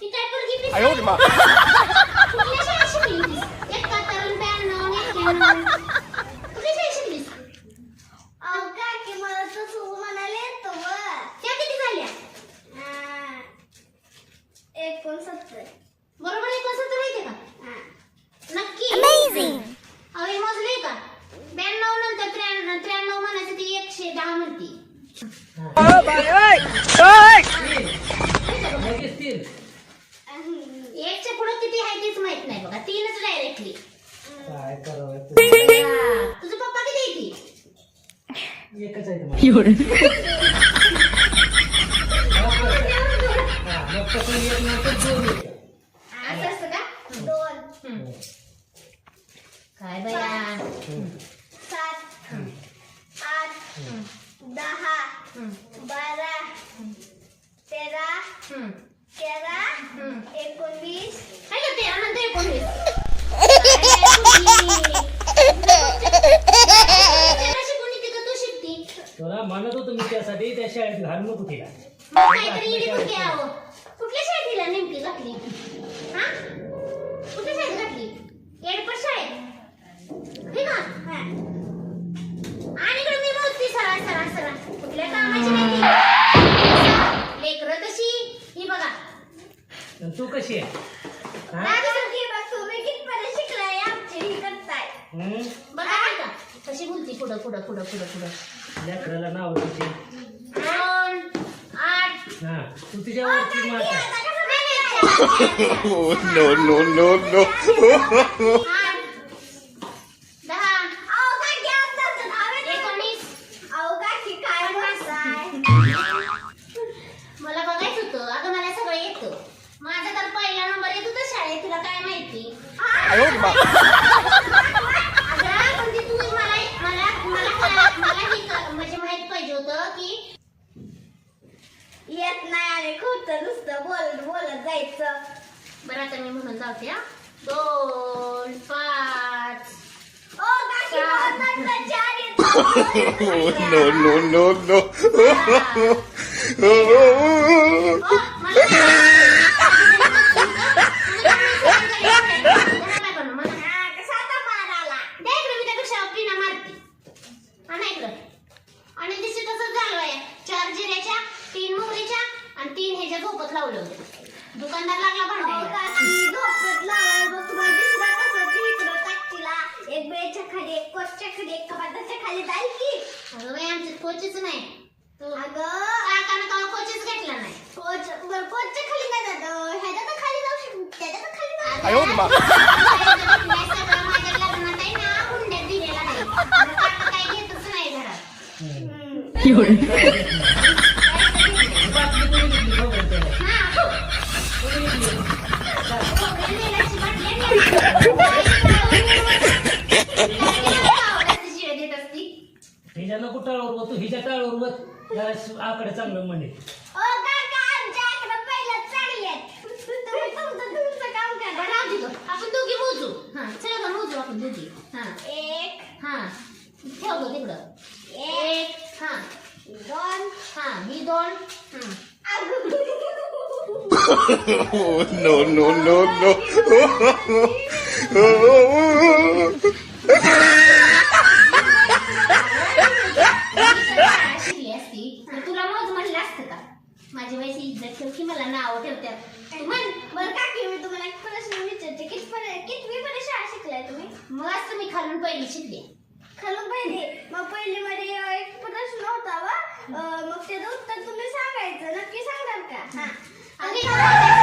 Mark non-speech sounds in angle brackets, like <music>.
ही काय पोरगी पिसाळ. कुठल्या शाळेत शिकली तीस? एकाहत्तरून, ब्याण्णव, एक्क्याण्णव. कुठल्या शाळेत शिकलीस? अहो त्या किती झाल्या हा. एकोणसत्तर बरोबर एकोणसत्तर माहिती का नक्की अमेझिंग मोजले का ब्याण्णव नंतर त्र्याण्णव त्र्याण्णव म्हणायचं ती एकशे दहा म्हणते नाही बघा तीनच डायरेक्टली काय करावं तुझं पप्पा किती येते एकच आहे तुम्हाला. हा, मग तसं एक नंतर दोन येतं. असं असतं का? दोन. काय बया सात. आठ. दहा तेरा तेरा एकोणवीस काय करते अनंत एकोणवीस त्याला शिकून येते का तू शिकती तुला म्हणत होतो मी त्यासाठी त्या शाळेत घाल नको तिला. मग काहीतरी इडी कुठे कुठल्या शाळेत तिला नेमकी घातली? हा? कुठल्या शाळेत घातली? येडपट शाळेत? हे का आणि इकडे मी सरळ कुठल्या कामाची नाही ती? लेकरं तशी ही बघा. तू कशी आहे? हा? दादासारखी कितपर्यंत शिकलाय आमची ही करताय? कशी बोलती? पुढं पुढं पुढं पुढं पुढं. लेकराला नाव तिची हा तू तिच्यावरची माता. <laughs> Oh no no no no! आठ दहा. अहो काकी आमचा दहावे एकोणीस. अहो काकी काय बोलताय मला बघायचं होतं. अगं मला सगळं येतं. माझा तर पहिला नंबर येत होता शाळेत. तुला काय माहिती? जायचं. बरं आता मी म्हणून जाते हा. दोन पाच. मी त्यापेक्षा पिना मारते आणा इकडं आणि दिसे तसंच झालं चार जिऱ्याच्या तीन मोहरीच्या आणि तीन ह्याच्या झोपत लावलं होतं. दुकानदार लागला अहो भांडायला काकी झोपेत लावाय बघ तुम्हाला दिसला कसं ती इकडं टाकतीला एक बेडच्या खाली एक कोटच्या खाली एक कपाटाच्या खाली जाईल की अगं बाई आमच्यात कोचीच नाही तू अगं काकानं तेव्हा कोचीच घेतला नाही कोच बरं कोटच्या खाली नाही जात ह्याच्या तर खाली जाऊ शकतो त्याच्या तर खाली जाऊ 哎呦我的妈！ सगळं माझ्या लग्नात आहे ना हुंड्यात दिलेला नाही मग काका काही घेतच नाही घरात बाटली कोणी घेतली बघ त्याला. हा तेलाची बाटली आणि शिव्या देत असती <laughs> <laughs> <laughs> हिच्या नको टाळवर बघ, तू हिच्या टाळवर बघ. जरा आकडे चांगलं म्हणे हा हा एक हा. ठेव तिकडं. एक हा. दोन. हा ही दोन. हं. Oh no no no. no! तुला म्हणलं असतं का? माझी वयची इज्जत ठेव की मला नाव ठेवत्यात तू म्हण बरं काकी मी तुम्हाला एक प्रश्न विचारते कितपर्यंत कितवी पर्यंत शाळा शिकलाय तुम्ही? मग असं मी खालून पहिली शिकले. खालून पहिली? मग पहिली मध्ये एक प्रश्न होता वा मग त्याचं उत्तर तुम्ही सांगायचं. नक्की सांगाल का? हा. 我给你说